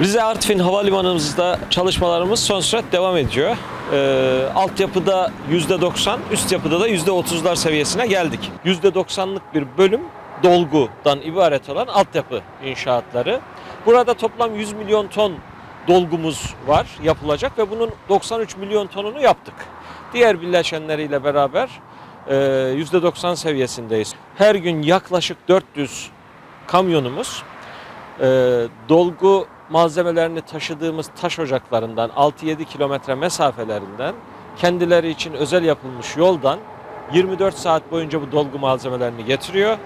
Rize Artvin Havalimanımızda çalışmalarımız son sürat devam ediyor. Ee, altyapıda %90, üst yapıda da %30'lar seviyesine geldik. %90'lık bir bölüm dolgudan ibaret olan altyapı inşaatları. Burada toplam 100 milyon ton dolgumuz var yapılacak ve bunun 93 milyon tonunu yaptık. Diğer bileşenleriyle beraber e, %90 seviyesindeyiz. Her gün yaklaşık 400 kamyonumuz e, dolgu malzemelerini taşıdığımız taş ocaklarından 6-7 kilometre mesafelerinden kendileri için özel yapılmış yoldan 24 saat boyunca bu dolgu malzemelerini getiriyor.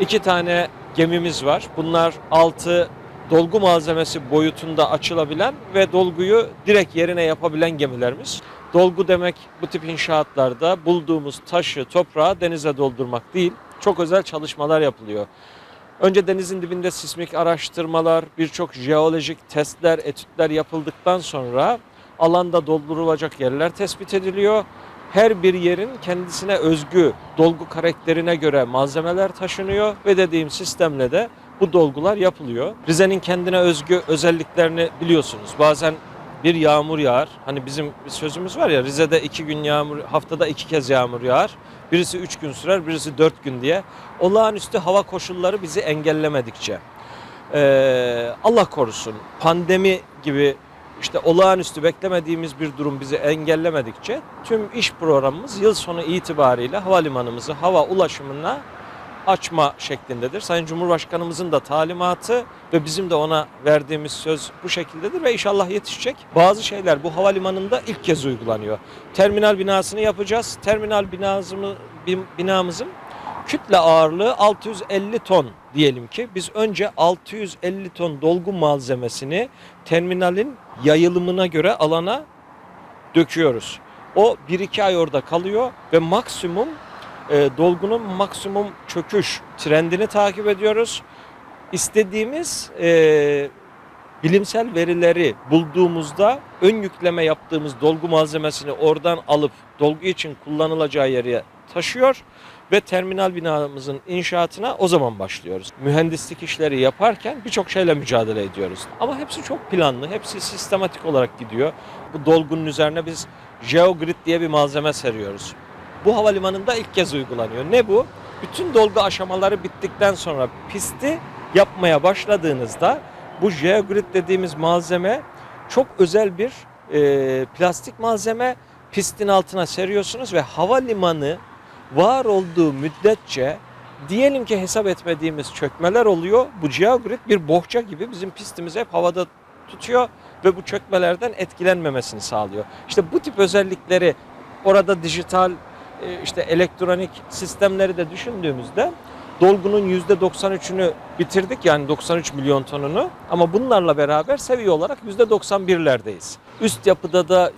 İki tane gemimiz var. Bunlar 6 dolgu malzemesi boyutunda açılabilen ve dolguyu direkt yerine yapabilen gemilerimiz. Dolgu demek bu tip inşaatlarda bulduğumuz taşı, toprağı denize doldurmak değil. Çok özel çalışmalar yapılıyor. Önce denizin dibinde sismik araştırmalar, birçok jeolojik testler, etütler yapıldıktan sonra alanda doldurulacak yerler tespit ediliyor. Her bir yerin kendisine özgü dolgu karakterine göre malzemeler taşınıyor ve dediğim sistemle de bu dolgular yapılıyor. Rize'nin kendine özgü özelliklerini biliyorsunuz. Bazen bir yağmur yağar. Hani bizim bir sözümüz var ya Rize'de iki gün yağmur, haftada iki kez yağmur yağar. Birisi üç gün sürer, birisi dört gün diye. Olağanüstü hava koşulları bizi engellemedikçe. Ee, Allah korusun pandemi gibi işte olağanüstü beklemediğimiz bir durum bizi engellemedikçe tüm iş programımız yıl sonu itibariyle havalimanımızı hava ulaşımına açma şeklindedir. Sayın Cumhurbaşkanımızın da talimatı ve bizim de ona verdiğimiz söz bu şekildedir ve inşallah yetişecek. Bazı şeyler bu havalimanında ilk kez uygulanıyor. Terminal binasını yapacağız. Terminal binasımı, bin- binamızın kütle ağırlığı 650 ton diyelim ki. Biz önce 650 ton dolgu malzemesini terminalin yayılımına göre alana döküyoruz. O 1-2 ay orada kalıyor ve maksimum e, dolgunun maksimum çöküş trendini takip ediyoruz. İstediğimiz e, bilimsel verileri bulduğumuzda ön yükleme yaptığımız dolgu malzemesini oradan alıp dolgu için kullanılacağı yere taşıyor ve terminal binamızın inşaatına o zaman başlıyoruz. Mühendislik işleri yaparken birçok şeyle mücadele ediyoruz. Ama hepsi çok planlı, hepsi sistematik olarak gidiyor. Bu dolgunun üzerine biz geogrid diye bir malzeme seriyoruz. Bu havalimanında ilk kez uygulanıyor. Ne bu? Bütün dolgu aşamaları bittikten sonra pisti yapmaya başladığınızda bu geogrid dediğimiz malzeme çok özel bir e, plastik malzeme pistin altına seriyorsunuz ve havalimanı var olduğu müddetçe diyelim ki hesap etmediğimiz çökmeler oluyor. Bu geogrid bir bohça gibi bizim pistimizi hep havada tutuyor ve bu çökmelerden etkilenmemesini sağlıyor. İşte bu tip özellikleri orada dijital işte elektronik sistemleri de düşündüğümüzde dolgunun %93'ünü bitirdik yani 93 milyon tonunu ama bunlarla beraber seviye olarak %91'lerdeyiz. Üst yapıda da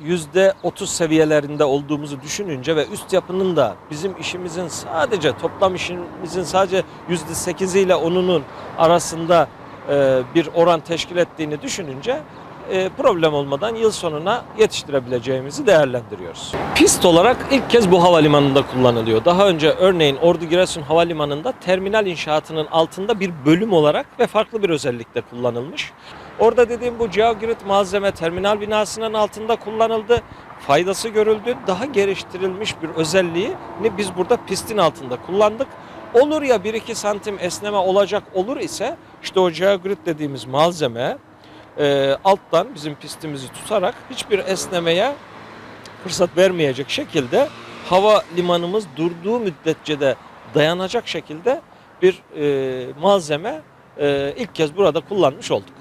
%30 seviyelerinde olduğumuzu düşününce ve üst yapının da bizim işimizin sadece toplam işimizin sadece %8 ile 10'unun arasında e, bir oran teşkil ettiğini düşününce e, problem olmadan yıl sonuna yetiştirebileceğimizi değerlendiriyoruz. Pist olarak ilk kez bu havalimanında kullanılıyor. Daha önce örneğin Ordu Giresun Havalimanı'nda terminal inşaatının altında bir bölüm olarak ve farklı bir özellikle kullanılmış. Orada dediğim bu geogrid malzeme terminal binasının altında kullanıldı. Faydası görüldü. Daha geliştirilmiş bir özelliğini biz burada pistin altında kullandık. Olur ya 1-2 santim esneme olacak olur ise işte o geogrid dediğimiz malzeme e, alttan bizim pistimizi tutarak hiçbir esnemeye fırsat vermeyecek şekilde hava limanımız durduğu müddetçe de dayanacak şekilde bir e, malzeme e, ilk kez burada kullanmış olduk.